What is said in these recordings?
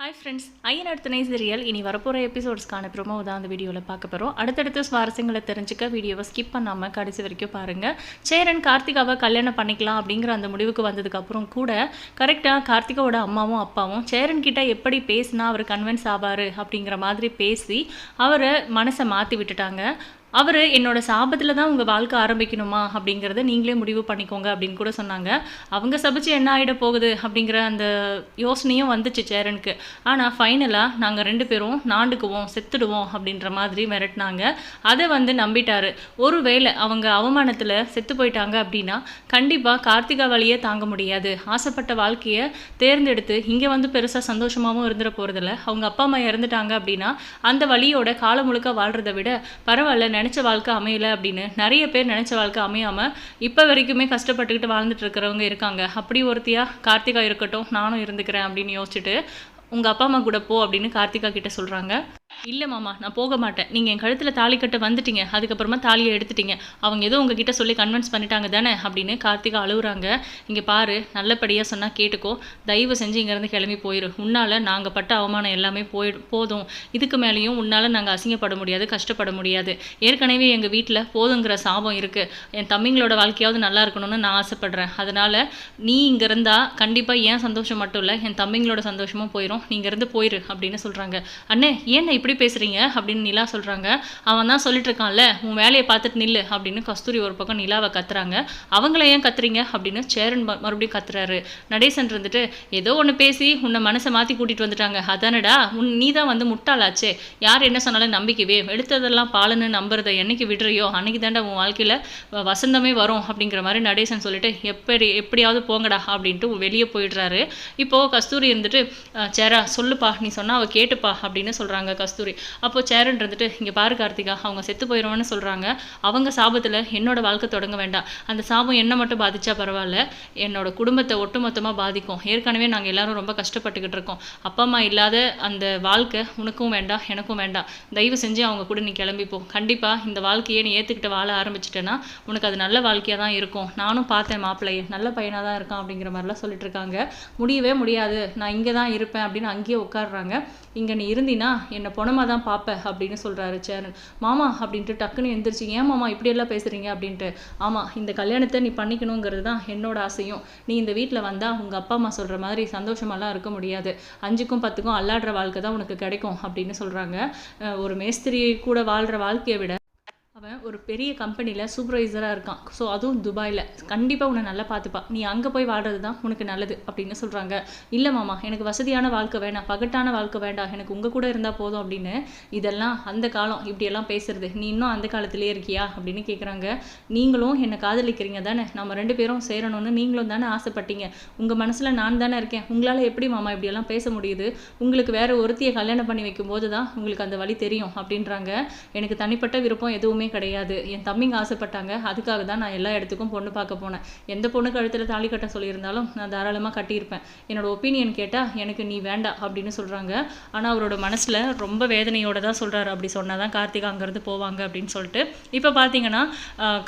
Hi friends ஐயன் துணை serial இனி வரப்போகிற எபிசோட்ஸ்க்கான ப்ரோமோ தான் அந்த வீடியோவில் பார்க்க போகிறோம் அடுத்தடுத்த சுவாரஸ்யங்களை தெரிஞ்சுக்க வீடியோவை ஸ்கிப் பண்ணாமல் கடைசி வரைக்கும் பாருங்கள் சேரன் கார்த்திகாவை கல்யாணம் பண்ணிக்கலாம் அப்படிங்கிற அந்த முடிவுக்கு வந்ததுக்கப்புறம் கூட கரெக்டாக கார்த்திகாவோட அம்மாவும் அப்பாவும் சேரன் கிட்ட எப்படி பேசினா அவர் கன்வின்ஸ் ஆவார் அப்படிங்கிற மாதிரி பேசி அவரை மனசை மாற்றி விட்டுட்டாங்க. அவர் என்னோட சாபத்தில் தான் உங்கள் வாழ்க்கை ஆரம்பிக்கணுமா அப்படிங்கிறத நீங்களே முடிவு பண்ணிக்கோங்க அப்படின்னு கூட சொன்னாங்க. அவங்க சபிச்சு என்ன ஆகிட போகுது அப்படிங்கிற அந்த யோசனையும் வந்துச்சு சேரனுக்கு. ஆனால் ஃபைனலாக நாங்கள் ரெண்டு பேரும் நாண்டுக்குவோம் செத்துடுவோம் அப்படின்ற மாதிரி மிரட்டினாங்க. அதை வந்து நம்பிட்டாரு. ஒருவேளை அவங்க அவமானத்தில் செத்து போயிட்டாங்க அப்படின்னா கண்டிப்பாக கார்த்திகா வழியே தாங்க முடியாது. ஆசைப்பட்ட வாழ்க்கையை தேர்ந்தெடுத்து இங்கே வந்து பெருசாக சந்தோஷமாகவும் இருந்துட போகிறதில்ல அவங்க அப்பா அம்மா இறந்துட்டாங்க அப்படின்னா அந்த வழியோட காலம் முழுக்க வாழ்கிறத விட பரவாயில்ல நினச்ச வாழ்க்கை அமையலை அப்படின்னு நிறைய பேர் நினச்ச வாழ்க்கை அமையாமல் இப்போ வரைக்குமே கஷ்டப்பட்டுக்கிட்டு வாழ்ந்துட்டு இருக்கிறவங்க இருக்காங்க. அப்படி ஒருத்தியா கார்த்திகா இருக்கட்டும் நானும் இருந்துக்கிறேன் அப்படின்னு யோசிச்சுட்டு உங்கள் அப்பா அம்மா கூட போ அப்படின்னு கார்த்திகா கிட்ட சொல்கிறாங்க இல்லை மாமா நான் போக மாட்டேன். நீங்கள் என் கழுத்தில் தாலி கட்ட வந்துட்டீங்க. அதுக்கப்புறமா தாலியை எடுத்துட்டீங்க. அவங்க ஏதோ உங்ககிட்ட சொல்லி கன்வின்ஸ் பண்ணிட்டாங்க தானே அப்படின்னு கார்த்திகா அழுகுறாங்க இங்கே பாரு நல்லபடியாக சொன்னால் கேட்டுக்கோ. தயவு செஞ்சு இங்கேருந்து கிளம்பி போயிரு. உன்னால் நாங்கள் பட்ட அவமானம் எல்லாமே போய் போதும். இதுக்கு மேலேயும் உன்னால் நாங்கள் அசிங்கப்பட முடியாது கஷ்டப்பட முடியாது. ஏற்கனவே எங்கள் வீட்டில் போதுங்கிற சாபம் இருக்குது என் தம்பிங்களோட வாழ்க்கையாவது நல்லா இருக்கணும்னு நான் ஆசைப்பட்றேன். அதனால் நீ இங்கே இருந்தால் கண்டிப்பாக ஏன் சந்தோஷம் மட்டும் இல்லை என் தம்பிங்களோட சந்தோஷமும் போயிடும் நீ இங்கேருந்து போயிரு அப்படின்னு சொல்கிறாங்க அண்ணே ஏன் இப்படி எப்படி பேசுகிறீங்க அப்படின்னு நிலா சொல்கிறாங்க அவன் தான் சொல்லிட்டு இருக்கான்ல உன் வேலையை பார்த்துட்டு நில்லு அப்படின்னு கஸ்தூரி ஒரு பக்கம் நிலாவை கத்துறாங்க. அவங்கள ஏன் கத்துறீங்க? அப்படின்னு சேரன் மறுபடியும் கத்துறாரு. நடேசன் இருந்துட்டு ஏதோ ஒன்று பேசி உன்னை மனசை மாற்றி கூட்டிகிட்டு வந்துட்டாங்க. அதானடா உன் நீ தான் வந்து முட்டாளாச்சே. யார் என்ன சொன்னாலும் நம்பிக்கைவே எடுத்ததெல்லாம் பாலன்னு நம்புறதை என்னைக்கு விடுறியோ அன்னைக்கு தாண்டா உன் வாழ்க்கையில் வசந்தமே வரும் அப்படிங்கிற மாதிரி நடேசன் சொல்லிட்டு எப்படி எப்படியாவது போங்கடா அப்படின்ட்டு வெளியே போயிடுறாரு. இப்போது கஸ்தூரி இருந்துட்டு சேரா சொல்லுப்பா நீ சொன்னால் அவள் கேட்டுப்பா அப்படின்னு சொல்கிறாங்க கஸ்தூரி. அப்போ சேரன் இருந்துட்டு இங்கே பாரு கார்த்திகா அவங்க செத்து போயிடுவான்னு சொல்கிறாங்க அவங்க சாபத்தில் என்னோட வாழ்க்கை தொடங்க வேண்டாம். அந்த சாபம் என்ன மட்டும் பாதிச்சா பரவாயில்ல. என்னோட குடும்பத்தை ஒட்டுமொத்தமாக பாதிக்கும். ஏற்கனவே நாங்கள் எல்லாரும் ரொம்ப கஷ்டப்பட்டுக்கிட்டு இருக்கோம். அப்பா அம்மா இல்லாத அந்த வாழ்க்கை உனக்கும் வேண்டாம் எனக்கும் வேண்டாம். தயவு செஞ்சு அவங்க கூட நீ கிளம்பிப்போம் கண்டிப்பாக இந்த வாழ்க்கையை நீ ஏற்றுக்கிட்டு வாழ ஆரம்பிச்சிட்டேன்னா உனக்கு அது நல்ல வாழ்க்கையாக தான் இருக்கும். நானும் பார்த்தேன் மாப்பிள்ளையை. நல்ல பையனாக தான் இருக்கான் அப்படிங்கிற மாதிரிலாம் சொல்லிட்டு இருக்காங்க. முடியவே முடியாது. நான் இங்கே தான் இருப்பேன் அப்படின்னு அங்கேயே உட்காடுறாங்க இங்கே நீ இருந்தினா என்னை பொணமாக தான் பார்ப்ப அப்படின்னு சொல்கிறாரு சேரன். மாமா அப்படின்ட்டு டக்குன்னு எந்திரிச்சு ஏன் மாமா இப்படியெல்லாம் பேசுகிறீங்க அப்படின்ட்டு ஆமாம் இந்த கல்யாணத்தை நீ பண்ணிக்கணுங்கிறது தான் என்னோட ஆசையும். நீ இந்த வீட்டில் வந்தால் உங்கள் அப்பா அம்மா சொல்கிற மாதிரி சந்தோஷமெல்லாம் இருக்க முடியாது. அஞ்சுக்கும் பத்துக்கும் அல்லாடுற வாழ்க்கை தான் உனக்கு கிடைக்கும் அப்படின்னு சொல்கிறாங்க ஒரு மேஸ்திரி கூட வாழ்கிற வாழ்க்கையை விட அவன் ஒரு பெரிய கம்பெனியில் சூப்பர்வைசராக இருக்கான். ஸோ அதுவும் துபாயில். கண்டிப்பாக உன்னை நல்லா பார்த்துப்பா. நீ அங்கே போய் வாழ்கிறது தான் உனக்கு நல்லது அப்படின்னு சொல்கிறாங்க இல்லை மாமா எனக்கு வசதியான வாழ்க்கை வேணாம். பகட்டான வாழ்க்கை வேண்டாம். எனக்கு உங்கள் கூட இருந்தால் போதும் அப்படின்னு இதெல்லாம் அந்த காலம் இப்படியெல்லாம் பேசுறது. நீ இன்னும் அந்த காலத்திலே இருக்கியா அப்படின்னு கேட்குறாங்க நீங்களும் என்னை காதலிக்கிறீங்க தானே? நம்ம ரெண்டு பேரும் சேரணும்னு நீங்களும் தானே ஆசைப்பட்டீங்க. உங்கள் மனசில் நான் தானே இருக்கேன். உங்களால் எப்படி மாமா இப்படியெல்லாம் பேச முடியுது? உங்களுக்கு வேறு ஒருத்தியை கல்யாணம் பண்ணி வைக்கும்போது தான் உங்களுக்கு அந்த வழி தெரியும் அப்படின்றாங்க. எனக்கு தனிப்பட்ட விருப்பம் எதுவுமே கிடையாது. என் தம்பிங்க ஆசைப்பட்டாங்க. அதுக்காக தான் நான் எல்லா இடத்துக்கும் பொண்ணு பார்க்க போனேன். எந்த பொண்ணு கழுத்தில் தாலி கட்ட சொல்லியிருந்தாலும் நான் தாராளமாக கட்டியிருப்பேன். என்னோட ஒப்பீனியன் கேட்டால் எனக்கு நீ வேண்டாம் அப்படின்னு சொல்கிறாங்க ஆனால் அவரோட மனசில் ரொம்ப வேதனையோட தான் சொல்கிறாரு அப்படி சொன்னால் தான் கார்த்திகா அங்கேருந்து போவாங்க அப்படின்னு சொல்லிட்டு. இப்போ பார்த்தீங்கன்னா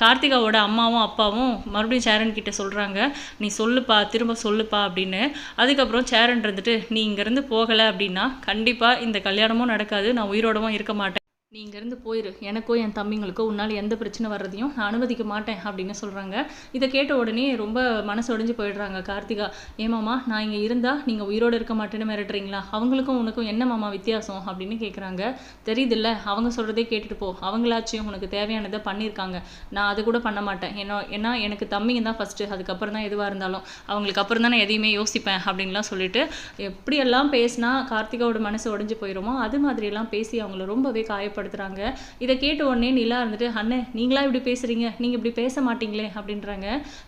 கார்த்திகாவோட அம்மாவும் அப்பாவும் மறுபடியும் சேரன் கிட்ட சொல்கிறாங்க நீ சொல்லுப்பா திரும்ப சொல்லுப்பா அப்படின்னு. அதுக்கப்புறம் சேரன் இருந்துட்டு நீ இங்கேருந்து போகலை அப்படின்னா கண்டிப்பாக இந்த கல்யாணமும் நடக்காது. நான் உயிரோடவும் இருக்க மாட்டேன். நீ இங்கேருந்து போயிரு. எனக்கோ என் தம்பிங்களுக்கோ உன்னால் எந்த பிரச்சனை வர்றதையும் நான் அனுமதிக்க மாட்டேன் அப்படின்னு சொல்கிறாங்க இதை கேட்ட உடனே ரொம்ப மனசு உடஞ்சி போயிடுறாங்க கார்த்திகா. ஏமாமா நான் இங்கே இருந்தால் நீங்கள் உயிரோடு இருக்க மாட்டேன்னு மிரட்டுறீங்களா? அவங்களுக்கும் உனக்கும் என்ன மாமா வித்தியாசம்? அப்படின்னு கேட்குறாங்க தெரியுதுல்ல அவங்க சொல்கிறதே கேட்டுட்டு போ. அவங்களாச்சும் உனக்கு தேவையானதை பண்ணியிருக்காங்க நான் அது கூட பண்ண மாட்டேன். ஏன்னா ஏன்னா எனக்கு தம்பிங்க தான் ஃபஸ்ட்டு அதுக்கப்புறம் தான் எதுவாக இருந்தாலும். அவங்களுக்கு அப்புறம் தான் நான் எதையுமே யோசிப்பேன் அப்படின்லாம் சொல்லிட்டு எப்படியெல்லாம் பேசினா கார்த்திகாவோட மனசு உடஞ்சி போயிடுமோ அது மாதிரியெல்லாம் பேசி அவங்கள ரொம்பவே காயப்படுத்துறாங்க இதை கேட்ட உடனே நிலா இருந்துட்டு அண்ணே நீங்களா இப்படி பேசுகிறீங்க நீங்கள் இப்படி பேச மாட்டீங்களே அப்படின்றாங்க.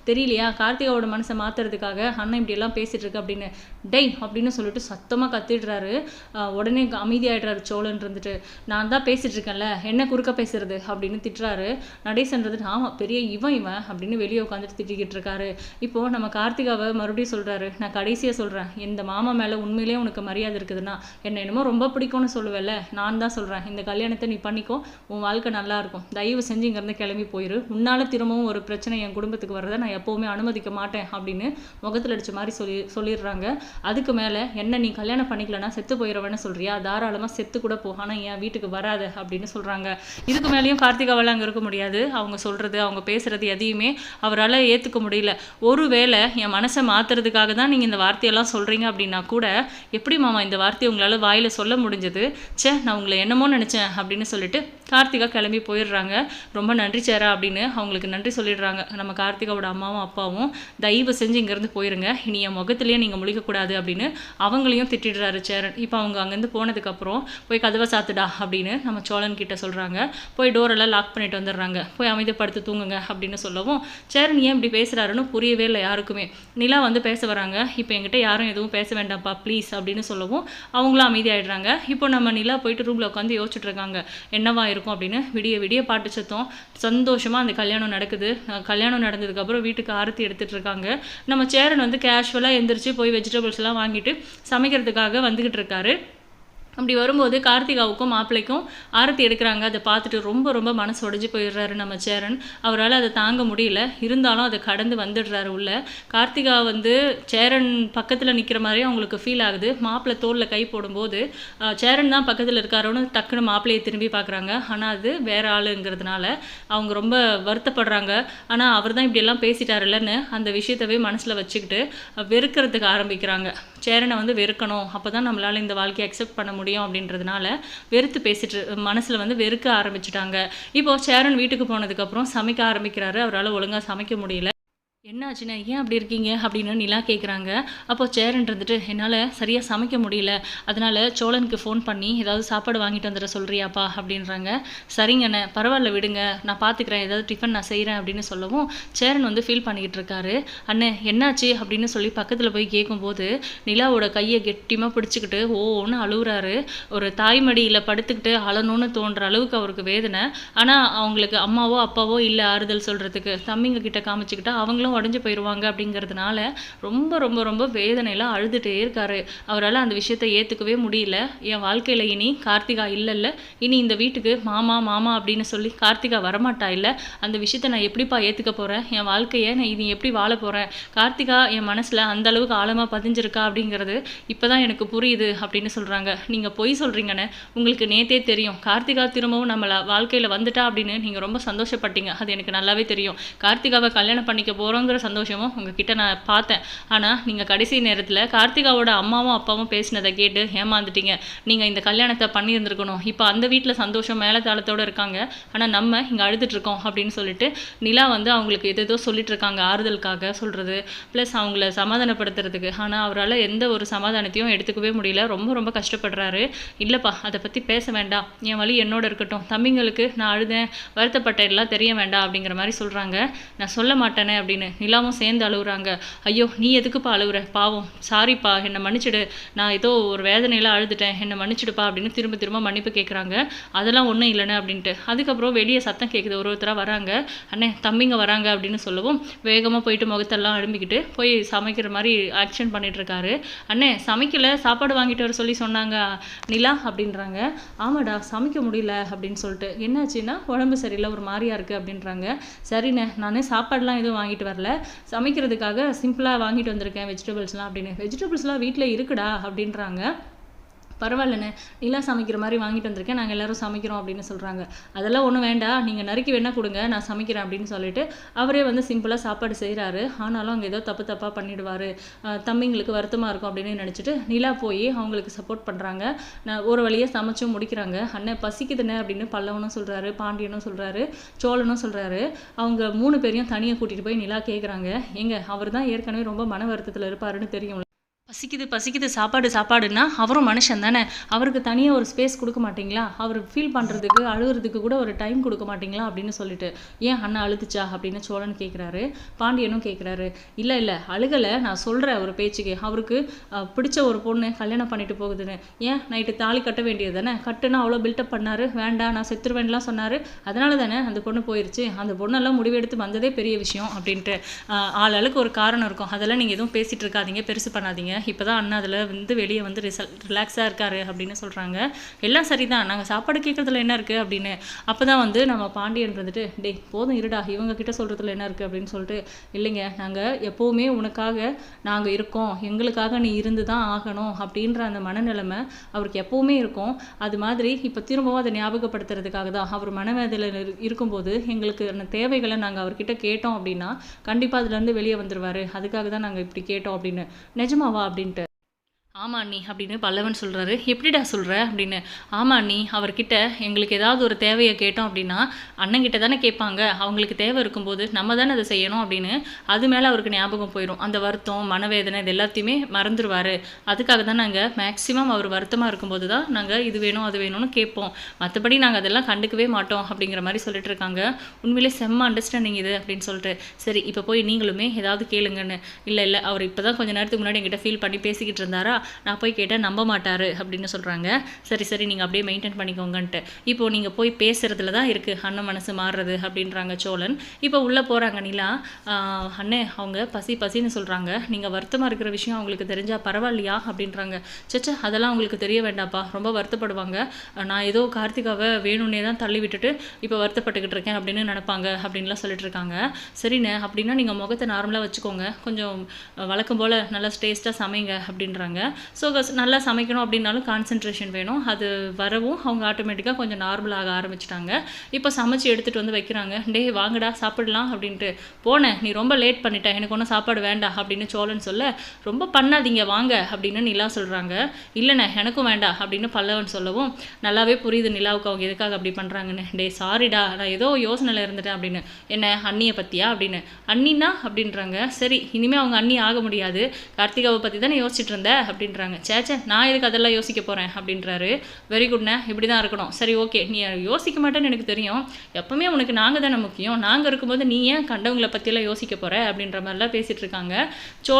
தெரியலையா கார்த்திகாவோட மனசை மாத்துறதுக்காக அண்ணன் இப்படியெல்லாம் எல்லாம் இருக்கு அப்படின்னு. டெய் அப்படின்னு சொல்லிட்டு சத்தமாக கத்திடுறாரு. உடனே அமைதியாயிடுறாரு சோழன் இருந்துட்டு. நான் தான் பேசிகிட்டு இருக்கேன்ல என்ன குறுக்க பேசுறது? அப்படின்னு திட்டுறாரு. நடேசன்றது ஆமாம் ஆமா பெரிய இவன் இவன் அப்படின்னு வெளியே உட்காந்துட்டு திட்டிக்கிட்டு இருக்காரு. இப்போ நம்ம கார்த்திகாவை மறுபடியும் சொல்கிறாரு நான் கடைசியாக சொல்கிறேன் இந்த மாமா மேலே உண்மையிலேயே உனக்கு மரியாதை இருக்குதுன்னா என்ன என்னமோ ரொம்ப பிடிக்கும்னு சொல்லுவேல்ல நான் தான் சொல்கிறேன் இந்த கல்யாணத்தை கல்யாணத்தை நீ பண்ணிக்கோ. உன் வாழ்க்கை நல்லா இருக்கும். தயவு செஞ்சு இங்கேருந்து கிளம்பி போயிரு. உன்னால திரும்பவும் ஒரு பிரச்சனை என் குடும்பத்துக்கு வரதை நான் எப்போவுமே அனுமதிக்க மாட்டேன் அப்படின்னு முகத்தில் அடிச்ச மாதிரி சொல்லி சொல்லிடுறாங்க. அதுக்கு மேலே என்ன நீ கல்யாணம் பண்ணிக்கலனா செத்து போயிடுவேன்னு சொல்றியா? தாராளமாக செத்து கூட போ. ஆனால் என் வீட்டுக்கு வராத அப்படின்னு சொல்கிறாங்க இதுக்கு மேலேயும் கார்த்திகாவால் அங்கே இருக்க முடியாது. அவங்க சொல்கிறது அவங்க பேசுகிறது எதையுமே அவரால் ஏற்றுக்க முடியல. ஒருவேளை என் மனசை மாற்றுறதுக்காக தான் நீங்கள் இந்த வார்த்தையெல்லாம் சொல்கிறீங்க அப்படின்னா கூட எப்படி மாமா இந்த வார்த்தையை உங்களால் வாயில் சொல்ல முடிஞ்சது? சே நான் உங்களை என்னமோ நினச்சேன் அப்படின்னு சொல்லிட்டு கார்த்திகா கிளம்பி போயிடுறாங்க. ரொம்ப நன்றி சேரா அப்படின்னு அவங்களுக்கு நன்றி சொல்லிடுறாங்க. நம்ம கார்த்திகாவோட அம்மாவும் அப்பாவும் தயவு செஞ்சு இங்கேருந்து போயிருங்க. இனி என் முகத்துலேயே நீங்கள் முழிக்கக்கூடாது அப்படின்னு அவங்களையும் திட்டிடுறாரு சேரன். இப்போ அவங்க அங்கேருந்து போனதுக்கப்புறம் போய் கதவை சாத்துடா அப்படின்னு நம்ம சோழன் கிட்ட சொல்கிறாங்க போய் டோரெல்லாம் லாக் பண்ணிட்டு வந்துடுறாங்க. போய் அமைதிப்படுத்து தூங்குங்க அப்படின்னு சொல்லவும் சேரன் ஏன் இப்படி பேசுகிறாருன்னு புரியவே இல்லை யாருக்குமே. நிலா வந்து பேச வராங்க. இப்போ என்கிட்ட யாரும் எதுவும் பேச வேண்டாம்ப்பா ப்ளீஸ் அப்படின்னு சொல்லவும் அவங்களும் அமைதியாகிடுறாங்க இப்போ நம்ம நிலா போயிட்டு ரூமில் உட்காந்து யோசிச்சுட்டு இருக்காங்க. என்னவா இருக்கும் அப்படின்னு விடிய விடிய பாட்டு சத்தம். சந்தோஷமாக அந்த கல்யாணம் நடக்குது. கல்யாணம் நடந்ததுக்கப்புறம் வீட்டுக்கு ஆரத்தி எடுத்துகிட்டு இருக்காங்க. நம்ம சேரன் வந்து கேஷுவலாக எந்திரிச்சு போய் வெஜிடபிள்ஸ் எல்லாம் வாங்கிட்டு சமைக்கிறதுக்காக வந்துக்கிட்டு இருக்காரு. அப்படி வரும்போது கார்த்திகாவுக்கும் மாப்பிள்ளைக்கும் ஆரத்தி எடுக்கிறாங்க. அதை பார்த்துட்டு ரொம்ப ரொம்ப மனசு உடைஞ்சு போயிடுறாரு நம்ம சேரன். அவரால் அதை தாங்க முடியல. இருந்தாலும் அதை கடந்து வந்துடுறாரு உள்ள. கார்த்திகா வந்து சேரன் பக்கத்தில் நிற்கிற மாதிரி அவங்களுக்கு ஃபீல் ஆகுது. மாப்பிள்ளை தோளில் கை போடும்போது சேரன் தான் பக்கத்தில் இருக்காரோன்னு டக்குன்னு மாப்பிள்ளையை திரும்பி பார்க்குறாங்க. ஆனால் அது வேற ஆளுங்கிறதுனால அவங்க ரொம்ப வருத்தப்படுறாங்க. ஆனால் அவர் தான் இப்படியெல்லாம் பேசிட்டாருல்லன்னு அந்த விஷயத்தவே மனசில் வச்சுக்கிட்டு வெறுக்கிறதுக்கு ஆரம்பிக்கிறாங்க. சேரனை வந்து வெறுக்கணும். அப்போ தான் நம்மளால் இந்த வாழ்க்கையை அக்செப்ட் பண்ண முடியும். அப்படின்றதுனால வெறுத்து பேசிட்டு மனசில் வந்து வெறுக்க ஆரம்பிச்சிட்டாங்க. இப்போ சேரன் வீட்டுக்கு போனதுக்கப்புறம் சமைக்க ஆரம்பிக்கிறாரு. அவரால் ஒழுங்காக சமைக்க முடியல. என்னாச்சுண்ணே? ஏன் அப்படி இருக்கீங்க? அப்படின்னு நிலா கேட்குறாங்க அப்போ சேரன் இருந்துட்டு என்னால் சரியாக சமைக்க முடியல. அதனால் சோழனுக்கு ஃபோன் பண்ணி ஏதாவது சாப்பாடு வாங்கிட்டு வந்துட சொல்கிறியாப்பா அப்படின்றாங்க. சரிங்கண்ணே. பரவாயில்ல விடுங்க. நான் பார்த்துக்கிறேன் ஏதாவது டிஃபன் நான் செய்கிறேன் அப்படின்னு சொல்லவும் சேரன் வந்து ஃபீல் பண்ணிக்கிட்டு இருக்காரு. அண்ணே என்னாச்சு? அப்படின்னு சொல்லி பக்கத்தில் போய் கேட்கும்போது நிலாவோட கையை கெட்டியமாக பிடிச்சிக்கிட்டு ஓன்னு அழுகுறாரு ஒரு தாய்மடியில் படுத்துக்கிட்டு அழணும்னு தோன்ற அளவுக்கு அவருக்கு வேதனை. ஆனால் அவங்களுக்கு அம்மாவோ அப்பாவோ இல்லை ஆறுதல் சொல்கிறதுக்கு தம்பிங்க கிட்ட காமிச்சிக்கிட்டு அவங்களும் உடஞ்சு போயிடுவாங்க அப்படிங்கிறதுனால ரொம்ப ரொம்ப ரொம்ப வேதனையில் அழுதுகிட்டே இருக்காரு. அவரால் அந்த விஷயத்தை ஏற்றுக்கவே முடியல. என் வாழ்க்கையில் இனி கார்த்திகா இல்லைல்ல. இனி இந்த வீட்டுக்கு மாமா மாமா அப்படின்னு சொல்லி கார்த்திகா வரமாட்டா இல்லை. அந்த விஷயத்தை நான் எப்படிப்பா ஏற்றுக்க போகிறேன் என் வாழ்க்கையை நான் இனி எப்படி வாழ போகிறேன் கார்த்திகா என் மனசில் அந்த அளவுக்கு ஆழமாக பதிஞ்சிருக்கா அப்படிங்கிறது இப்போ தான் எனக்கு புரியுது அப்படின்னு சொல்கிறாங்க நீங்கள் பொய் சொல்கிறீங்கன்னு உங்களுக்கு நேத்தே தெரியும். கார்த்திகா திரும்பவும் நம்மளை வாழ்க்கையில் வந்துட்டா அப்படின்னு நீங்கள் ரொம்ப சந்தோஷப்பட்டீங்க. அது எனக்கு நல்லாவே தெரியும். கார்த்திகாவை கல்யாணம் பண்ணிக்க போகிறோம் போகிறோங்கிற சந்தோஷமும் உங்ககிட்ட நான் பார்த்தேன். ஆனால் நீங்கள் கடைசி நேரத்தில் கார்த்திகாவோட அம்மாவும் அப்பாவும் பேசினதை கேட்டு ஏமாந்துட்டீங்க. நீங்கள் இந்த கல்யாணத்தை பண்ணியிருந்துருக்கணும். இப்போ அந்த வீட்டில் சந்தோஷம் மேலே தாளத்தோடு இருக்காங்க. ஆனால் நம்ம இங்கே அழுதுட்டுருக்கோம் அப்படின்னு சொல்லிட்டு நிலா வந்து அவங்களுக்கு எதேதோ சொல்லிட்டுருக்காங்க ஆறுதலுக்காக சொல்கிறது ப்ளஸ் அவங்கள சமாதானப்படுத்துறதுக்கு. ஆனால் அவரால் எந்த ஒரு சமாதானத்தையும் எடுத்துக்கவே முடியல. ரொம்ப ரொம்ப கஷ்டப்படுறாரு. இல்லைப்பா அதை பற்றி பேச வேண்டாம். என் வழி என்னோட இருக்கட்டும். தம்பிங்களுக்கு நான் அழுதேன். வருத்தப்பட்ட எல்லாம் தெரிய வேண்டாம் அப்படிங்கிற மாதிரி சொல்கிறாங்க நான் சொல்ல மாட்டேனே அப்படின்னு நிலாவும் சேர்ந்து அழுகுறாங்க ஐயோ நீ எதுக்குப்பா அழுகுற பாவம். சாரிப்பா என்னை மன்னிச்சிடு. நான் ஏதோ ஒரு வேதனையில் அழுதுட்டேன். என்னை மன்னிச்சிடுப்பா அப்படின்னு திரும்ப திரும்ப மன்னிப்பு கேட்குறாங்க அதெல்லாம் ஒன்றும் இல்லைண்ணே அப்படின்ட்டு. அதுக்கப்புறம் வெளியே சத்தம் கேட்குது ஒரு ஒருத்தராக வராங்க. அண்ணே தம்பிங்க வராங்க அப்படின்னு சொல்லவும் வேகமாக போயிட்டு முகத்தெல்லாம் அழும்பிக்கிட்டு போய் சமைக்கிற மாதிரி ஆக்ஷன் பண்ணிட்டு இருக்காரு அண்ணே சமைக்கல. சாப்பாடு வாங்கிட்டு வர சொல்லி சொன்னாங்க நிலா அப்படின்றாங்க. ஆமாடா சமைக்க முடியல அப்படின்னு சொல்லிட்டு. என்னாச்சுன்னா உடம்பு சரியில்லை. ஒரு மாதிரியா இருக்குது அப்படின்றாங்க. சரிண்ணே. நான் சாப்பாடுலாம் எதுவும் வாங்கிட்டு வரல. சமைக்கிறதுக்காக சிம்பிளாக வாங்கிட்டு வந்திருக்கேன் வெஜிடபிள்ஸ்லாம் அப்படின்னு. வெஜிடபிள்ஸ்லாம் வீட்டில் இருக்குடா அப்படின்றாங்க. பரவாயில்லண்ணே. நிலா சமைக்கிற மாதிரி வாங்கிட்டு வந்திருக்கேன். நாங்கள் எல்லாரும் சமைக்கிறோம் அப்படின்னு சொல்கிறாங்க அதெல்லாம் ஒன்றும் வேண்டாம். நீங்கள் நறுக்கி வேணால் கொடுங்க. நான் சமைக்கிறேன் அப்படின்னு சொல்லிட்டு அவரே வந்து சிம்பிளாக சாப்பாடு செய்கிறாரு ஆனாலும் அங்கே ஏதோ தப்பு தப்பாக பண்ணிடுவார். தம்பிங்களுக்கு வருத்தமாக இருக்கும் அப்படின்னு நினச்சிட்டு நிலா போய் அவங்களுக்கு சப்போர்ட் பண்ணுறாங்க நான் ஒரு வழியாக சமைச்சும் முடிக்கிறாங்க. அண்ணன் பசிக்குதுண்ணே அப்படின்னு பல்லவனும் சொல்கிறாரு பாண்டியனும் சொல்கிறாரு சோழனும் சொல்கிறாரு அவங்க மூணு பேரையும் தனியாக கூட்டிகிட்டு போய் நிலா கேட்குறாங்க எங்க அவர் தான் ஏற்கனவே ரொம்ப மன வருத்தத்தில் இருப்பாருன்னு தெரியும் பசிக்குது பசிக்குது சாப்பாடு சாப்பாடுன்னா அவரும் மனுஷன் தானே. அவருக்கு தனியாக ஒரு ஸ்பேஸ் கொடுக்க மாட்டீங்களா? அவர் ஃபீல் பண்ணுறதுக்கு அழுகிறதுக்கு கூட ஒரு டைம் கொடுக்க மாட்டீங்களா? அப்படின்னு சொல்லிட்டு ஏன் அண்ணா அழுதுச்சா? அப்படின்னு சோழன் கேட்குறாரு பாண்டியனும் கேட்குறாரு இல்லை இல்லை அழுகலை. நான் சொல்கிறேன் ஒரு பேச்சுக்கு. அவருக்கு பிடிச்ச ஒரு பொண்ணு கல்யாணம் பண்ணிட்டு போகுதுன்னு. ஏன்? நைட்டு தாலி கட்ட வேண்டியது தானே? கட்டுனா அவ்வளோ பில்டப் பண்ணாரு. வேண்டாம் நான் செத்துருவேன்லாம் சொன்னார். அதனால தானே அந்த பொண்ணு போயிடுச்சு அந்த பொண்ணெல்லாம் முடிவெடுத்து வந்ததே பெரிய விஷயம் அப்படின்ட்டு. அஹ், ஆளாளுக்கு ஒரு காரணம் இருக்கும். அதெல்லாம் நீங்கள் எதுவும் பேசிகிட்டு இருக்காதீங்க. பெருசு பண்ணாதீங்க. இப்போ தான் அண்ணா அதில் வந்து வெளியே வந்து ரிசல் ரிலாக்ஸாக இருக்காரு அப்படின்னு சொல்கிறாங்க எல்லாம் சரிதான். நாங்கள் சாப்பாடு கேட்குறதுல என்ன இருக்குது அப்படின்னு. அப்போ தான் வந்து நம்ம பாண்டியன் இருந்துட்டு டேய் போதும் இருடா. இவங்க கிட்ட சொல்கிறதுல என்ன இருக்குது அப்படின்னு சொல்லிட்டு இல்லைங்க. நாங்கள் எப்போவுமே உனக்காக நாங்கள் இருக்கோம். எங்களுக்காக நீ இருந்து தான் ஆகணும். அப்படின்ற அந்த மனநிலைமை அவருக்கு எப்போவுமே இருக்கும். அது மாதிரி இப்போ திரும்பவும் அதை ஞாபகப்படுத்துறதுக்காக தான் அவர் மனவேதையில் இரு- இருக்கும்போது எங்களுக்கு அந்த தேவைகளை நாங்கள் அவர்கிட்ட கேட்டோம் அப்படின்னா கண்டிப்பாக அதுலேருந்து வெளியே வந்துடுவார் அதுக்காக தான் நாங்கள் இப்படி கேட்டோம் அப்படின்னு. நிஜமாவா அப்படின்ட்டு. ஆமா அண்ணி அப்படின்னு பல்லவன் சொல்கிறாரு எப்படிடா சொல்கிற அப்படின்னு. ஆமா அண்ணி அவர்கிட்ட எங்களுக்கு ஏதாவது ஒரு தேவையை கேட்டோம் அப்படின்னா அண்ணங்கிட்ட தானே கேட்பாங்க. அவங்களுக்கு தேவை இருக்கும்போது நம்ம தானே அதை செய்யணும் அப்படின்னு. அது மேலே அவருக்கு ஞாபகம் போயிடும் அந்த வருத்தம் மனவேதனை இது எல்லாத்தையுமே மறந்துடுவார் அதுக்காக தான் நாங்கள் மேக்ஸிமம் அவர் வருத்தமாக இருக்கும்போது தான் நாங்கள் இது வேணும் அது வேணும்னு கேட்போம். மற்றபடி நாங்கள் அதெல்லாம் கண்டுக்கவே மாட்டோம் அப்படிங்கிற மாதிரி சொல்லிட்டு இருக்காங்க. உண்மையிலே செம்ம அண்டர்ஸ்டாண்டிங் இது அப்படின்னு சொல்லிட்டு. சரி இப்போ போய் நீங்களுமே ஏதாவது கேளுங்கன்னு. இல்லை இல்லை அவர் இப்போ தான் கொஞ்ச நேரத்துக்கு முன்னாடி என்கிட்ட ஃபீல் பண்ணி பேசிக்கிட்டு இருந்தாரா? நான் போய் கேட்டேன் நம்ப மாட்டார் அப்படின்னு சொல்கிறாங்க சரி சரி நீங்கள் அப்படியே மெயின்டைன் பண்ணிக்கோங்கன்ட்டு. இப்போது நீங்கள் போய் பேசுகிறதுல தான் இருக்குது அண்ணன் மனசு மாறுறது அப்படின்றாங்க சோழன். இப்போ உள்ளே போகிறாங்க நிலா. அண்ணே அவங்க பசி பசின்னு சொல்கிறாங்க நீங்கள் வருத்தமாக இருக்கிற விஷயம் அவங்களுக்கு தெரிஞ்சால் பரவாயில்லையா அப்படின்றாங்க. சச்சா அதெல்லாம் அவங்களுக்கு தெரிய வேண்டாம்ப்பா ரொம்ப வருத்தப்படுவாங்க. நான் ஏதோ கார்த்திகாவை வேணும்னே தான் தள்ளி விட்டுட்டு இப்போ வருத்தப்பட்டுக்கிட்டு இருக்கேன் அப்படின்னு நினைப்பாங்க அப்படின்லாம் சொல்லிட்டு இருக்காங்க. சரிண்ணே அப்படின்னா நீங்கள் முகத்தை நார்மலாக வச்சுக்கோங்க. கொஞ்சம் வழக்கம் போல் நல்லா டேஸ்ட்டாக சமைங்க அப்படின்றாங்க. ஸோ நல்லா சமைக்கணும் அப்படின்னாலும் கான்சென்ட்ரேஷன் வேணும். அது வரவும் அவங்க ஆட்டோமேட்டிக்காக கொஞ்சம் நார்மலாக ஆக ஆரம்பிச்சிட்டாங்க. இப்போ சமைச்சு எடுத்துகிட்டு வந்து வைக்கிறாங்க. டேய் வாங்கடா சாப்பிடலாம் அப்படின்ட்டு. போனேன். நீ ரொம்ப லேட் பண்ணிட்ட. எனக்கு ஒன்றும் சாப்பாடு வேண்டாம் அப்படின்னு சோழன் சொல்ல ரொம்ப பண்ணாதீங்க வாங்க அப்படின்னு நிலா சொல்கிறாங்க இல்லைண்ணே எனக்கும் வேண்டாம் அப்படின்னு பல்லவன் சொல்லவும் நல்லாவே புரியுது நிலாவுக்கு அவங்க எதுக்காக அப்படி பண்ணுறாங்கன்னு டே சாரிடா நான் ஏதோ யோசனையில் இருந்துட்டேன் அப்படின்னு. என்ன அண்ணியை பற்றியா அப்படின்னு. அண்ணின்னா? அப்படின்றாங்க. சரி இனிமேல் அவங்க அண்ணி ஆக முடியாது. கார்த்திகாவை பற்றி தானே யோசிச்சுட்டு இருந்தேன் அப்படின்றாங்க. சேச்சே நான் எதுக்கு அதெல்லாம் யோசிக்க போகிறேன் அப்படின்றாரு. வெரி குட்ண்ணே இப்படி தான் இருக்கணும். சரி ஓகே. நீ யோசிக்க மாட்டேன்னு எனக்கு தெரியும். எப்பவுமே உனக்கு நாங்கள் தானே முக்கியம். நாங்கள் இருக்கும்போது நீ ஏன் கண்டவங்களை பற்றியெல்லாம் யோசிக்க போகிற அப்படின்ற மாதிரிலாம் பேசிகிட்டு இருக்காங்க. சோ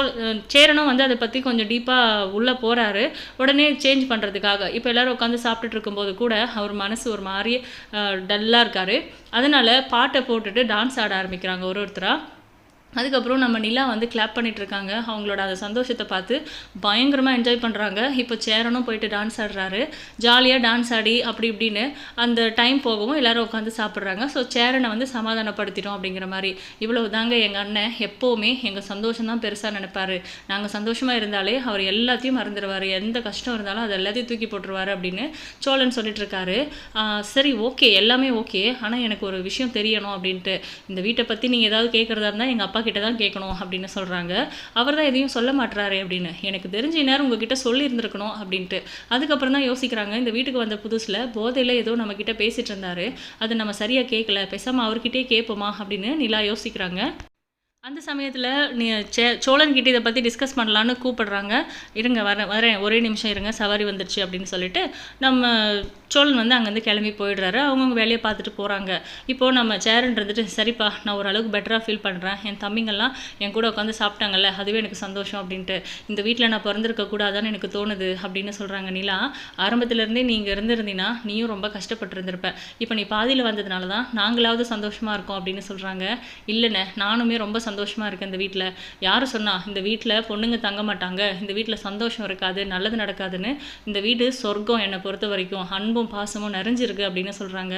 சேரனும் வந்து அதை பற்றி கொஞ்சம் டீப்பாக உள்ளே போகிறாரு உடனே சேஞ்ச் பண்ணுறதுக்காக இப்போ எல்லாரும் உட்காந்து சாப்பிட்டுட்டு இருக்கும்போது கூட அவர் மனசு ஒரு மாதிரி டல்லாக இருக்காரு. அதனால பாட்டை போட்டுட்டு டான்ஸ் ஆட ஆரம்பிக்கிறாங்க ஒரு ஒருத்தராக அதுக்கப்புறம் நம்ம நிலா வந்து கிளாப் பண்ணிட்டு இருக்காங்க அவங்களோட அந்த சந்தோஷத்தை பார்த்து பயங்கரமாக என்ஜாய் பண்ணுறாங்க இப்போ சேரனும் போயிட்டு டான்ஸ் ஆடுறாரு. ஜாலியாக டான்ஸ் ஆடி அப்படி இப்படின்னு அந்த டைம் போகவும் எல்லோரும் உட்காந்து சாப்பிட்றாங்க. ஸோ சேரனை வந்து சமாதானப்படுத்திட்டோம் அப்படிங்கிற மாதிரி. இவ்வளவு தாங்க எங்கள் அண்ணன். எப்போவுமே எங்கள் சந்தோஷம் தான் பெருசாக நினைப்பாரு. நாங்கள் சந்தோஷமாக இருந்தாலே அவர் எல்லாத்தையும் மறந்துடுவார் எந்த கஷ்டம் இருந்தாலும் அது எல்லாத்தையும் தூக்கி போட்டுருவாரு அப்படின்னு சோழன் சொல்லிட்டு இருக்காரு சரி ஓகே எல்லாமே ஓகே ஆனால் எனக்கு ஒரு விஷயம் தெரியணும் அப்படின்ட்டு. இந்த வீட்டை பற்றி நீங்கள் ஏதாவது கேட்குறதா இருந்தால் எங்கள் அப்பா கிட்ட தான் கேட்கணும் அப்படின்னு சொல்கிறாங்க அவர் தான் எதையும் சொல்ல மாட்டுறாரு அப்படின்னு. எனக்கு தெரிஞ்ச நேரம் உங்ககிட்ட சொல்லியிருந்திருக்கணும் அப்படின்ட்டு. அதுக்கப்புறம் தான் யோசிக்கிறாங்க. இந்த வீட்டுக்கு வந்த புதுசில் போதையில் ஏதோ நம்மக்கிட்ட பேசிகிட்டு இருந்தாரு. அது நம்ம சரியாக கேட்கல பேசாமல் அவர்கிட்டே கேட்போமா அப்படின்னு நிலா யோசிக்கிறாங்க. அந்த சமயத்தில் நீ சே சோழன்கிட்ட இதை பற்றி டிஸ்கஸ் பண்ணலான்னு கூப்பிடுறாங்க. இருங்க வரேன் வரேன் ஒரே நிமிஷம் இருங்க சவாரி வந்துருச்சு அப்படின்னு சொல்லிட்டு நம்ம சோழன் வந்து அங்கேருந்து கிளம்பி போயிடுறாரு. அவங்கவுங்க வேலையை பார்த்துட்டு போகிறாங்க இப்போது நம்ம சேருன்றது சரிப்பா நான் ஓரளவுக்கு பெட்டராக ஃபீல் பண்ணுறேன் என் தம்பிங்கெல்லாம் என் கூட உட்காந்து சாப்பிட்டாங்கல்ல அதுவே எனக்கு சந்தோஷம் அப்படின்ட்டு. இந்த வீட்டில் நான் பிறந்திருக்க கூடாதான்னு எனக்கு தோணுது அப்படின்னு சொல்கிறாங்க நிலா. ஆரம்பத்துலேருந்தே நீ இங்கே இருந்திருந்தீன்னா நீயும் ரொம்ப கஷ்டப்பட்டிருந்திருப்ப. இப்போ நீ பாதியில் வந்ததுனால தான் நாங்களாவது சந்தோஷமாக இருக்கோம் அப்படின்னு சொல்கிறாங்க இல்லைண்ணே நானுமே ரொம்ப சந்தோஷமாக இருக்குது இந்த வீட்டில் யார் சொன்னா இந்த வீட்டில் பொண்ணுங்க தங்க மாட்டாங்க. இந்த வீட்டில் சந்தோஷம் இருக்காது நல்லது நடக்காதுன்னு இந்த வீடு சொர்க்கம் என்னை பொறுத்த வரைக்கும். அன்பும் பாசமும் நிறைஞ்சிருக்கு அப்படின்னு சொல்கிறாங்க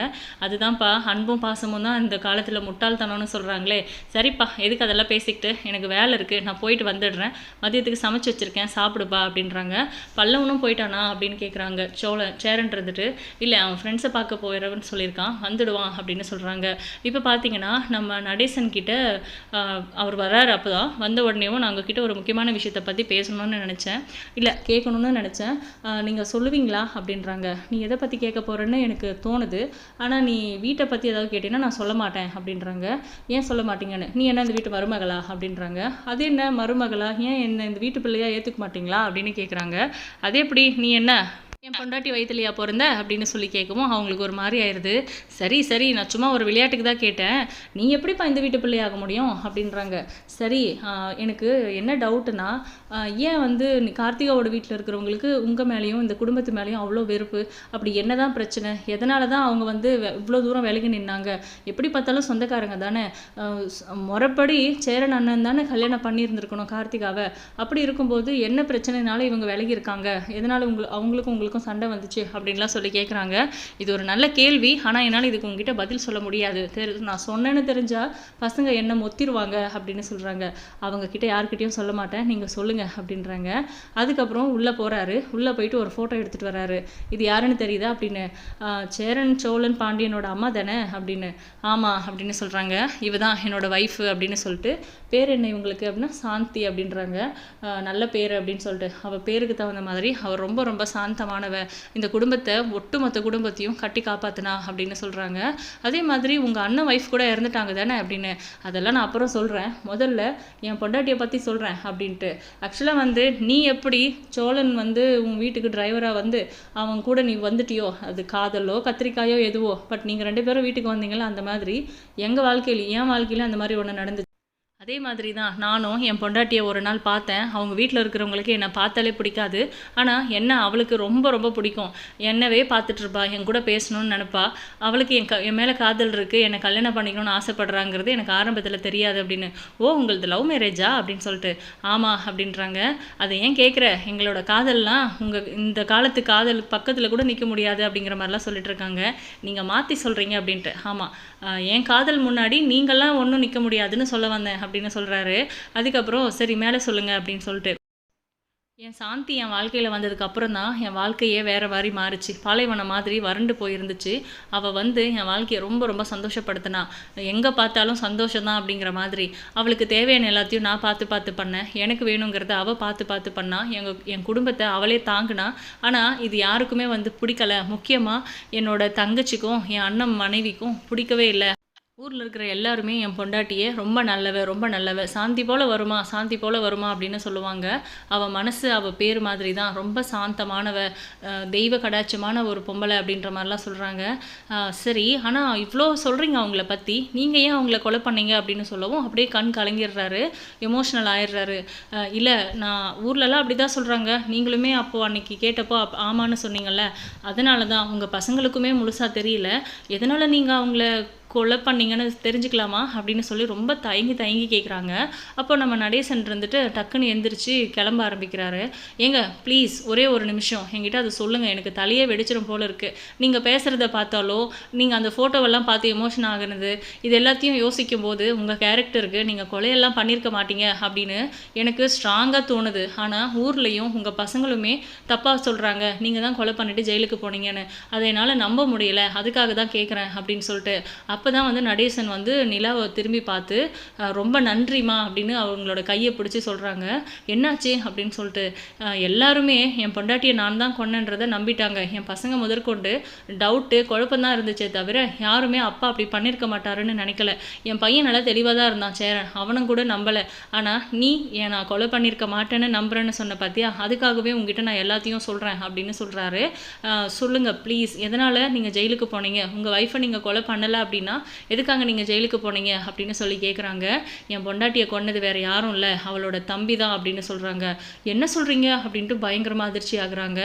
அதுதான்ப்பா அன்பும் பாசமும் தான் இந்த காலத்தில் முட்டாள்தனம்னு சொல்கிறாங்களே சரிப்பா எதுக்கு அதெல்லாம் பேசிக்கிட்டு? எனக்கு வேலை இருக்குது நான் போயிட்டு வந்துடுறேன். மதியத்துக்கு சமைச்சு வச்சுருக்கேன் சாப்பிடுப்பா அப்படின்றாங்க. பல்லவனும் போயிட்டானா அப்படின்னு கேட்குறாங்க சோழ சேரன்றதுட்டு இல்லை அவன் ஃப்ரெண்ட்ஸை பார்க்க போயிடறவன்னு சொல்லியிருக்கான் வந்துடுவான் அப்படின்னு சொல்கிறாங்க இப்போ பார்த்தீங்கன்னா நம்ம நடேசன் கிட்ட அவர் வர்றாரு அப்போ தான் வந்த உடனேவும் நான் உங்ககிட்ட ஒரு முக்கியமான விஷயத்தை பற்றி பேசணும்னு நினச்சேன். இல்லை கேட்கணும்னு நினச்சேன். நீங்கள் சொல்லுவீங்களா அப்படின்றாங்க. நீ எதை பற்றி கேட்க போகிறேன்னு எனக்கு தோணுது. ஆனால் நீ வீட்டை பற்றி ஏதாவது கேட்டீங்கன்னா நான் சொல்ல மாட்டேன் அப்படின்றாங்க. ஏன் சொல்ல மாட்டீங்கன்னு? நீ என்ன இந்த வீட்டு மருமகளா அப்படின்றாங்க. அது என்ன மருமகளா? ஏன் என்ன இந்த வீட்டு பிள்ளையாக ஏற்றுக்க மாட்டீங்களா அப்படின்னு கேட்குறாங்க அது எப்படி? நீ என்ன என் பொண்டாட்டி வயிற்றுலையா பிறந்த? அப்படின்னு சொல்லி கேட்கவும் அவங்களுக்கு ஒரு மாதிரி ஆயிடுது சரி சரி நான் சும்மா ஒரு விளையாட்டுக்கு தான் கேட்டேன். நீ எப்படிப்பா இந்த வீட்டு பிள்ளையாக முடியும்? அப்படின்றாங்க. சரி எனக்கு என்ன டவுட்டுனா ஏன் வந்து கார்த்திகாவோட வீட்டில் இருக்கிறவங்களுக்கு உங்கள் மேலேயும் இந்த குடும்பத்து மேலேயும் அவ்வளோ வெறுப்பு? அப்படி என்ன தான் பிரச்சனை? எதனால தான் அவங்க வந்து இவ்வளோ தூரம் விலகி நின்னாங்க? எப்படி பார்த்தாலும் சொந்தக்காரங்க தானே. ஆஹ், முறைப்படி சேரன் அண்ணன் தானே கல்யாணம் பண்ணியிருந்துருக்கணும் கார்த்திகாவை. அப்படி இருக்கும்போது என்ன பிரச்சனைனால இவங்க விலகி இருக்காங்க? எதனால் உங்க அவங்களுக்கும் உங்களுக்கும் சண்டை வந்துச்சு அப்படின்லாம் சொல்லி கேட்குறாங்க இது ஒரு நல்ல கேள்வி. ஆனால் என்னால் இதுக்கு உங்ககிட்ட பதில் சொல்ல முடியாது. தெரி நான் சொன்னேன்னு தெரிஞ்சா பசங்க என்ன மொத்திருவாங்க அப்படின்னு சொல்கிறாங்க அவங்க கிட்ட யார்கிட்டயும் சொல்ல மாட்டேன். நீங்கள் சொல்லுங்க அப்படின்றாங்க. அதுக்கப்புறம் உள்ளே போகிறாரு உள்ளே போயிட்டு ஒரு ஃபோட்டோ எடுத்துகிட்டு வராரு. இது யாருன்னு தெரியுதா அப்படின்னு. சேரன் சோழன் பாண்டியனோட அம்மா தானே அப்படின்னு. ஆமாம் அப்படின்னு சொல்கிறாங்க இவ தான் என்னோட ஒய்ஃபு அப்படின்னு சொல்லிட்டு பேர் என்ன இவங்களுக்கு அப்படின்னா? சாந்தி அப்படின்றாங்க. நல்ல பேர் அப்படின்னு சொல்லிட்டு. அவள் பேருக்கு தகுந்த மாதிரி. அவர் ரொம்ப ரொம்ப சாந்தமான சாந்தமானவ இந்த குடும்பத்தை ஒட்டுமொத்த குடும்பத்தையும் கட்டி காப்பாத்தினா அப்படின்னு சொல்கிறாங்க அதே மாதிரி உங்கள் அண்ணன் ஒய்ஃப் கூட இறந்துட்டாங்க தானே அப்படின்னு. அதெல்லாம் நான் அப்புறம் சொல்கிறேன் முதல்ல என் பொண்டாட்டியை பற்றி சொல்கிறேன் அப்படின்ட்டு. ஆக்சுவலாக வந்து நீ எப்படி சோழன் வந்து உன் வீட்டுக்கு டிரைவராக வந்து அவன் கூட நீ வந்துட்டியோ அது காதலோ கத்திரிக்காயோ எதுவோ பட் நீங்கள் ரெண்டு பேரும் வீட்டுக்கு வந்தீங்களா அந்த மாதிரி எங்கள் வாழ்க்கையில் என் வாழ்க்கையில் அந்த மாதிரி ஒன்று நடந்துச்சு. அதே மாதிரி தான் நானும் என் பொண்டாட்டியை ஒரு நாள் பார்த்தேன். அவங்க வீட்டில் இருக்கிறவங்களுக்கு என்னை பார்த்தாலே பிடிக்காது. ஆனால் என்ன அவளுக்கு ரொம்ப ரொம்ப பிடிக்கும். என்னவே பார்த்துட்ருப்பா என் கூட பேசணும்னு நினப்பா. அவளுக்கு என் க என் மேலே காதல் இருக்குது என்னை கல்யாணம் பண்ணிக்கணும்னு ஆசைப்படுறாங்கிறது எனக்கு ஆரம்பத்தில் தெரியாது அப்படின்னு. ஓ உங்களது லவ் மேரேஜா? அப்படின்னு சொல்லிட்டு. ஆமாம் அப்படின்றாங்க. அதை ஏன் கேட்குற எங்களோட காதல்லாம் உங்கள் இந்த காலத்து காதல் பக்கத்தில் கூட நிற்க முடியாது அப்படிங்கிற மாதிரிலாம் சொல்லிட்டு இருக்காங்க. நீங்கள் மாற்றி சொல்கிறீங்க அப்படின்ட்டு. ஆமாம் என் காதல் முன்னாடி நீங்கள்லாம் ஒன்றும் நிற்க முடியாதுன்னு சொல்ல வந்தேன் அப்படின்னு சொல்கிறாரு அதுக்கப்புறம் சரி மேலே சொல்லுங்கள் அப்படின்னு சொல்லிட்டு. என் சாந்தி என் வாழ்க்கையில் வந்ததுக்கு அப்புறம் தான் என் வாழ்க்கையே வேறு மாதிரி மாறுச்சு. பாலைவனம் மாதிரி வறண்டு போயிருந்துச்சு. அவள் வந்து என் வாழ்க்கையை ரொம்ப ரொம்ப சந்தோஷப்படுத்தினா. எங்கே பார்த்தாலும் சந்தோஷம் தான் அப்படிங்கிற மாதிரி. அவளுக்கு தேவையான எல்லாத்தையும் நான் பார்த்து பார்த்து பண்ணேன். எனக்கு வேணுங்கிறத அவள் பார்த்து பார்த்து பண்ணா. எங்கள் என் குடும்பத்தை அவளே தாங்கினா. ஆனால் இது யாருக்குமே வந்து பிடிக்கல. முக்கியமாக என்னோட தங்கச்சிக்கும் என் அண்ணன் மனைவிக்கும் பிடிக்கவே இல்லை. ஊரில் இருக்கிற எல்லாருமே என் பொண்டாட்டியே ரொம்ப நல்லவ ரொம்ப நல்லவ. சாந்தி போல் வருமா சாந்தி போல் வருமா அப்படின்னு சொல்லுவாங்க. அவள் மனசு அவள் பேர் மாதிரி தான் ரொம்ப சாந்தமானவ தெய்வ கடாட்சமான ஒரு பொம்பளை அப்படின்ற மாதிரிலாம் சொல்கிறாங்க சரி ஆனால் இவ்வளோ சொல்கிறீங்க அவங்கள பற்றி நீங்கள் ஏன் அவங்கள கொலை பண்ணீங்க அப்படின்னு சொல்லவும் அப்படியே கண் கலங்கிடுறாரு. எமோஷ்னல் ஆயிடுறாரு. இல்லை நான் ஊர்லலாம் அப்படி தான் சொல்கிறாங்க நீங்களுமே அப்போது அன்னைக்கு கேட்டப்போ அப் ஆமான்னு சொன்னீங்கல்ல. அதனால தான் உங்கள் பசங்களுக்குமே முழுசாக தெரியல. எதனால் நீங்கள் அவங்கள கொலை பண்ணீங்கன்னு தெரிஞ்சுக்கலாமா அப்படின்னு சொல்லி ரொம்ப தயங்கி தயங்கி கேட்குறாங்க அப்போ நம்ம நடேசன் இருந்துட்டு டக்குன்னு எந்திரிச்சு கிளம்ப ஆரம்பிக்கிறாரு. ஏங்க ப்ளீஸ் ஒரே ஒரு நிமிஷம். என்கிட்ட அதை சொல்லுங்கள் எனக்கு தலையே வெடிச்சிடும் போல இருக்குது நீங்கள் பேசுகிறத பார்த்தாலோ நீங்கள் அந்த ஃபோட்டோவெல்லாம் பார்த்து எமோஷன் ஆகுனது இது எல்லாத்தையும் யோசிக்கும் போது உங்கள் கேரக்டருக்கு நீங்கள் கொலையெல்லாம் பண்ணியிருக்க மாட்டீங்க அப்படின்னு எனக்கு ஸ்ட்ராங்காக தோணுது. ஆனால் ஊர்லேயும் உங்கள் பசங்களுமே தப்பாக சொல்கிறாங்க நீங்கள் தான் கொலை பண்ணிவிட்டு ஜெயிலுக்கு போனீங்கன்னு. அதை என்னால் நம்ப முடியல. அதுக்காக தான் கேட்குறேன் அப்படின்னு சொல்லிட்டு அப்போ தான் வந்து நடேசன் வந்து நிலாவை திரும்பி பார்த்து ரொம்ப நன்றிம்மா அப்படின்னு அவங்களோட கையை பிடிச்சி சொல்கிறாங்க என்னாச்சு? அப்படின்னு சொல்லிட்டு எல்லாருமே என் பொண்டாட்டியை நான் தான் கொன்னன்றதை நம்பிட்டாங்க. என் பசங்க முதற்கொண்டு டவுட்டு குழப்பம்தான் இருந்துச்சே தவிர யாருமே அப்பா அப்படி பண்ணியிருக்க மாட்டாருன்னு நினைக்கல. என் பையன் நல்லா தெளிவாக தான் இருந்தான் சேரன். அவனும் கூட நம்பலை. ஆனால் நீ ஏன் நான் கொலை பண்ணியிருக்க மாட்டேன்னு நம்புறேன்னு சொன்ன பார்த்தியா அதுக்காகவே உங்ககிட்ட நான் எல்லாத்தையும் சொல்கிறேன் அப்படின்னு சொல்கிறாரு சொல்லுங்கள் ப்ளீஸ். எதனால் நீங்கள் ஜெயிலுக்கு போனீங்க? உங்கள் ஒய்ஃபை நீங்கள் கொலை பண்ணலை அப்படின்னா எதுக்காக நீங்கள் ஜெயிலுக்கு போனீங்க? அப்படின்னு சொல்லி கேட்குறாங்க என் பொண்டாட்டியை கொன்னது வேறு யாரும் இல்லை. அவளோட தம்பி தான் அப்படின்னு சொல்கிறாங்க என்ன சொல்கிறீங்க அப்படின்ட்டு பயங்கரமாக அதிர்ச்சி ஆகுறாங்க.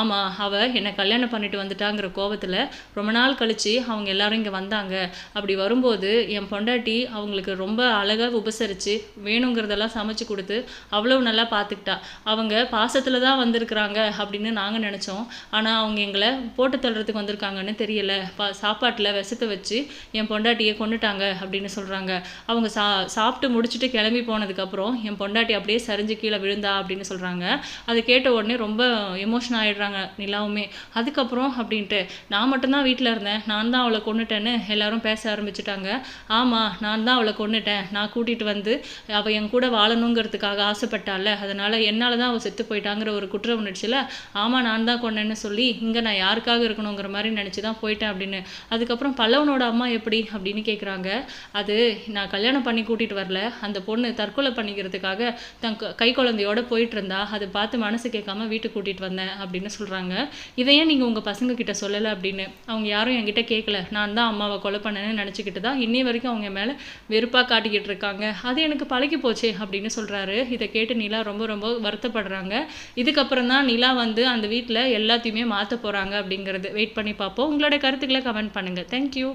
ஆமாம் அவள் என்னை கல்யாணம் பண்ணிட்டு வந்துட்டாங்கிற கோவத்தில் ரொம்ப நாள் கழித்து அவங்க எல்லாரும் இங்கே வந்தாங்க. அப்படி வரும்போது என் பொண்டாட்டி அவங்களுக்கு ரொம்ப அழகாக உபசரித்து வேணுங்கிறதெல்லாம் சமைச்சு கொடுத்து அவ்வளோ நல்லா பார்த்துக்கிட்டா அவங்க பாசத்தில் தான் வந்திருக்கிறாங்க அப்படின்னு நாங்கள் நினச்சோம். ஆனால் அவங்க எங்களை போட்டு தள்ளுறதுக்கு வந்திருக்காங்கன்னு தெரியல. பா சாப்பாட்டில் விஷத்தை வச்சு என் பொண்டாட்டியை கொண்டுட்டாங்க அப்படின்னு சொல்கிறாங்க அவங்க சா சாப்பிட்டு முடிச்சுட்டு கிளம்பி போனதுக்கப்புறம் என் பொண்டாட்டி அப்படியே சரிஞ்சு கீழே விழுந்தா அப்படின்னு சொல்கிறாங்க அதை கேட்ட உடனே ரொம்ப எமோஷன் ஆகிடுறாங்க நிலாவுமே. அதுக்கப்புறம் அப்படின்ட்டு நான் மட்டும்தான் வீட்டில் இருந்தேன். நான் தான் அவளை கொண்டுட்டேன்னு எல்லாரும் பேச ஆரம்பிச்சிட்டாங்க. ஆமாம் நான் தான் அவளை கொண்டுட்டேன் நான் கூட்டிகிட்டு வந்து அவள் என் கூட வாழணுங்கிறதுக்காக ஆசைப்பட்டால அதனால் என்னால் தான் அவள் செத்து போயிட்டாங்கிற ஒரு குற்ற உணர்ச்சியில் ஆமாம் நான் தான் கொண்டேன்னு சொல்லி இங்கே நான் யாருக்காக இருக்கணுங்கிற மாதிரி நினச்சி தான் போயிட்டேன் அப்படின்னு. அதுக்கப்புறம் பல்லவனோட அம்மா எப்படி அப்படின்னு கேட்குறாங்க அது நான் கல்யாணம் பண்ணி கூட்டிகிட்டு வரல. அந்த பொண்ணு தற்கொலை பண்ணிக்கிறதுக்காக தன் கை குழந்தையோட போயிட்டு இருந்தா அதை பார்த்து மனசு கேட்காம வீட்டுக்கு கூட்டிகிட்டு வந்தேன் அப்படின்னு சொல்கிறாங்க இதை ஏன் நீங்கள் உங்கள் பசங்க கிட்ட சொல்லலை அப்படின்னு? அவங்க யாரும் என்கிட்ட கேட்கல நான் தான் அம்மாவை கொலை பண்ணேன்னு நினச்சிக்கிட்டு தான் இன்னி வரைக்கும் அவங்க மேலே வெறுப்பாக காட்டிக்கிட்டு இருக்காங்க. அது எனக்கு பழகி போச்சே அப்படின்னு சொல்கிறாரு இதை கேட்டு நிலா ரொம்ப ரொம்ப வருத்தப்படுறாங்க. இதுக்கப்புறம் தான் நிலா வந்து அந்த வீட்டில் எல்லாத்தையுமே மாற்ற போகிறாங்க அப்படிங்கிறது. வெயிட் பண்ணி பார்ப்போம். உங்களோட கருத்துக்களை கமெண்ட் பண்ணுங்கள் தேங்க்யூ